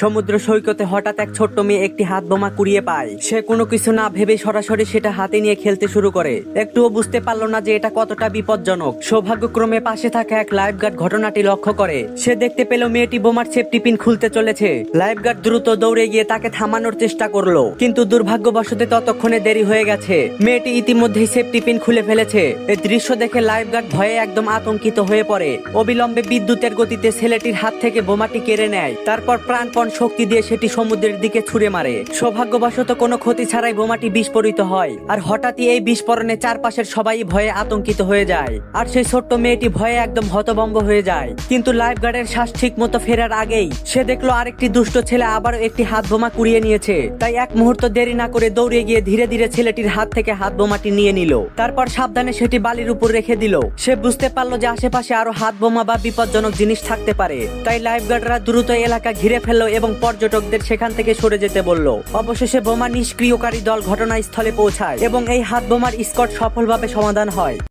সমুদ্র সৈকতে হঠাৎ এক ছোট্ট মেয়ে একটি হাত বোমা কুড়িয়ে পায়। সে কোনো কিছু না ভেবে সরাসরি সেটা হাতে নিয়ে খেলতে শুরু করে। একটুও বুঝতে পারল না যে এটা কতটা বিপজ্জনক। সৌভাগ্যক্রমে পাশে থাকা এক লাইফগার্ড ঘটনাটি লক্ষ্য করে। সে দেখতে পেল মেয়েটি বোমার সেফটি পিন খুলতে চলেছে। লাইফগার্ড দ্রুত দৌড়ে গিয়ে তাকে থামানোর চেষ্টা করল, কিন্তু দুর্ভাগ্যবশত ততক্ষণে দেরি হয়ে গেছে। মেয়েটি ইতিমধ্যেই সেফটি পিন খুলে ফেলেছে। এই দৃশ্য দেখে লাইফগার্ড ভয়ে একদম আতঙ্কিত হয়ে পড়ে। অবিলম্বে বিদ্যুতের গতিতে ছেলেটির হাত থেকে বোমাটি কেড়ে নেয়। তারপর প্রাণপণ শক্তি দিয়ে সেটি সমুদ্রের দিকে ছুড়ে মারে, সৌভাগ্যবশত কোনো ক্ষতি ছাড়াই বোমাটি বিস্ফোরিত হয়। আর হঠাৎই এই বিস্ফোরণে চারপাশের সবাই ভয়ে আতঙ্কিত হয়ে যায়। আর সেই ছোট্ট মেয়েটি ভয়ে একদম হতভম্ব হয়ে যায়। কিন্তু লাইফ গার্ডের শ্বাস ঠিক মতো ফেরার আগেই সে দেখল আরেকটি দুষ্ট ছেলে আবারও একটি হাত বোমা কুড়িয়ে নিয়েছে। তাই এক মুহূর্ত দেরি না করে দৌড়ে গিয়ে ধীরে ধীরে ছেলেটির হাত থেকে হাত বোমাটি নিয়ে নিল। তারপর সাবধানে সেটি বালির উপর রেখে দিল। সে বুঝতে পারল যে আশেপাশে আরও হাত বোমা বা বিপজ্জনক জিনিস থাকতে পারে। তাই লাইফ গার্ডরা দ্রুত এলাকা ঘিরে ফেলল এবং পর্যটকদের সেখান থেকে সরে যেতে বলল। অবশেষে বোমা নিষ্ক্রিয়কারী দল ঘটনাস্থলে পৌঁছায় এবং এই হাত বোমার স্কট সফলভাবে সমাধান হয়।